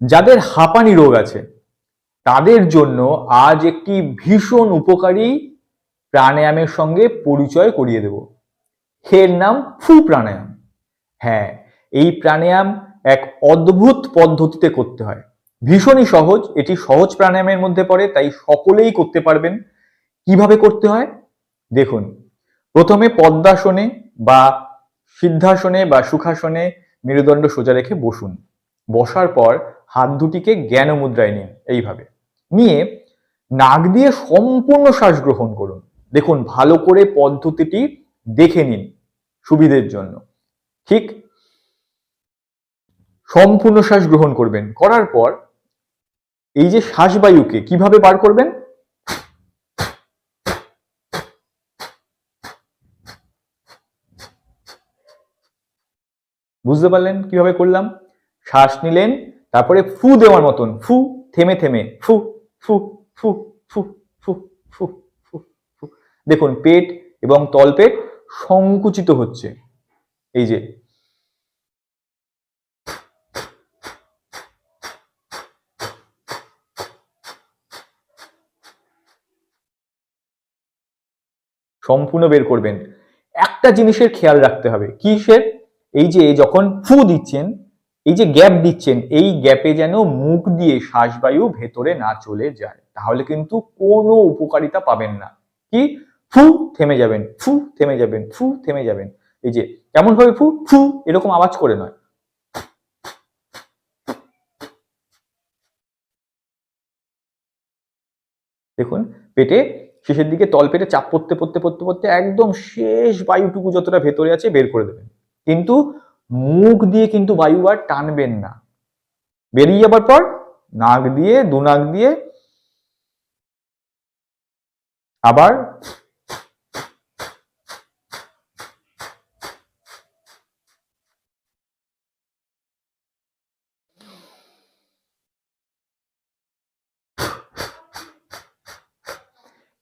যাদের হাঁপানি রোগ আছে, তাদের জন্য আজ একটি ভীষণ উপকারী প্রাণায়ামের সঙ্গে পরিচয় করিয়ে দেব। এর নাম ফু প্রাণায়াম। হ্যাঁ এই প্রাণায়াম এক অদ্ভুত পদ্ধতিতে করতে হয়। ভীষণই সহজ, এটি সহজ প্রাণায়ামের মধ্যে পড়ে, তাই সকলেই করতে পারবেন। কীভাবে করতে হয়? দেখুন, প্রথমে পদ্মাসনে বা সিদ্ধাসনে বা সুখাসনে মেরুদণ্ড সোজা রেখে বসুন। বসার পর হাত দুটিকে জ্ঞান মুদ্রায় নিন, এইভাবে। নিয়ে নাক দিয়ে সম্পূর্ণ শ্বাস গ্রহণ করুন। দেখুন, ভালো করে পদ্ধতিটি দেখে নিন সুবিধের জন্য। ঠিক সম্পূর্ণ শ্বাস গ্রহণ করবেন। করার পর এই যে শ্বাসবায়ুকে কীভাবে বার করবেন? বুঝতে পারলেন কীভাবে করলাম? শ্বাস নিলেন, তারপরে ফু দেওয়ার মতন, ফু, থেমে থেমে, ফু ফু ফু ফু ফু ফু ফু ফু। দেখুন, পেট এবং তলপেট সংকুচিত হচ্ছে। এই যে, সম্পূর্ণ বের করবেন। একটা জিনিসের খেয়াল রাখতে হবে। কিসের? এই যে, যখন ফু দিচ্ছেন এই যে গ্যাপ দিচ্ছেন, এই গ্যাপে যেন মুখ দিয়ে শ্বাসবায়ু ভেতরে না চলে যায়, তাহলে কিন্তু কোনো উপকারিতা পাবেন না। কি? ফু, থেমে যাবেন, ফু, থেমে যাবেন, ফু, থেমে যাবেন। এই যে কেমন ভাবে ফু? ফু, এরকম আওয়াজ করে নয়। দেখুন, পেটে শেষের দিকে তল পেটে চাপ পড়তে পড়তে পড়তে পড়তে একদম শেষ বায়ুটুকু যতটা ভেতরে আছে বের করে দেবেন। কিন্তু মুখ দিয়ে কিন্তু বায়ু আর টানবেন না। বেরিয়ে যাবার পর নাক দিয়ে, দু নাক দিয়ে আবার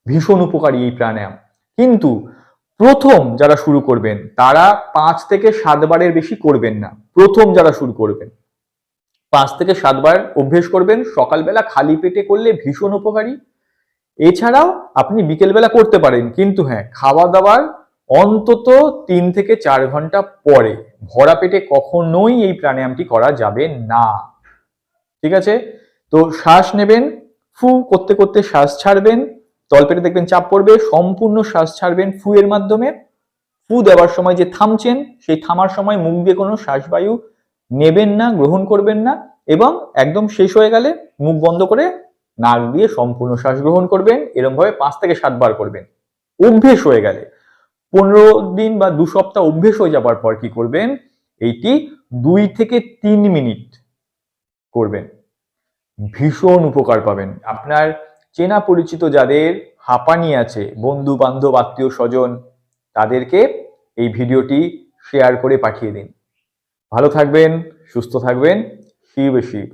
ভীষণ উপকারী এই প্রাণায়াম। কিন্তু প্রথম যারা শুরু করবেন, তারা পাঁচ থেকে সাতবারের বেশি করবেন না। প্রথম যারা শুরু করবেন, পাঁচ থেকে সাতবার অভ্যেস করবেন, সকালবেলা খালি পেটে করলে ভীষণ উপকারী। এছাড়াও আপনি বিকেলবেলা করতে পারেন, কিন্তু হ্যাঁ খাওয়া দাওয়ার অন্তত তিন থেকে চার ঘণ্টা পরে ভরা পেটে কখনোই এই প্রাণায়ামটি করা যাবে না। ঠিক আছে? তো শ্বাস নেবেন, ফু, করতে করতে শ্বাস ছাড়বেন তলপেটে দেখবেন চাপ পড়বে, সম্পূর্ণ শ্বাস ছাড়বেন ফু এর মাধ্যমে। ফু দেওয়ার সময় যে থামছেন, সেই থামার সময় মুখ দিয়ে কোনো শ্বাসবায়ু নেবেন না, গ্রহণ করবেন না এবং একদম শেষ হয়ে গেলে মুখ বন্ধ করে নাক দিয়ে সম্পূর্ণ শ্বাস গ্রহণ করবেন এরকম ভাবে পাঁচ থেকে সাতবার করবেন। অভ্যেস হয়ে গেলে, পনেরো দিন বা দু সপ্তাহ অভ্যেস হয়ে যাবার পর কি করবেন? এইটি দুই থেকে তিন মিনিট করবেন। ভীষণ উপকার পাবেন। আপনার চেনা পরিচিত যাদের হাঁপানি আছে বন্ধু বান্ধব আত্মীয় স্বজন তাদেরকে এই ভিডিওটি শেয়ার করে পাঠিয়ে দিন। ভালো থাকবেন, সুস্থ থাকবেন শিব শিব।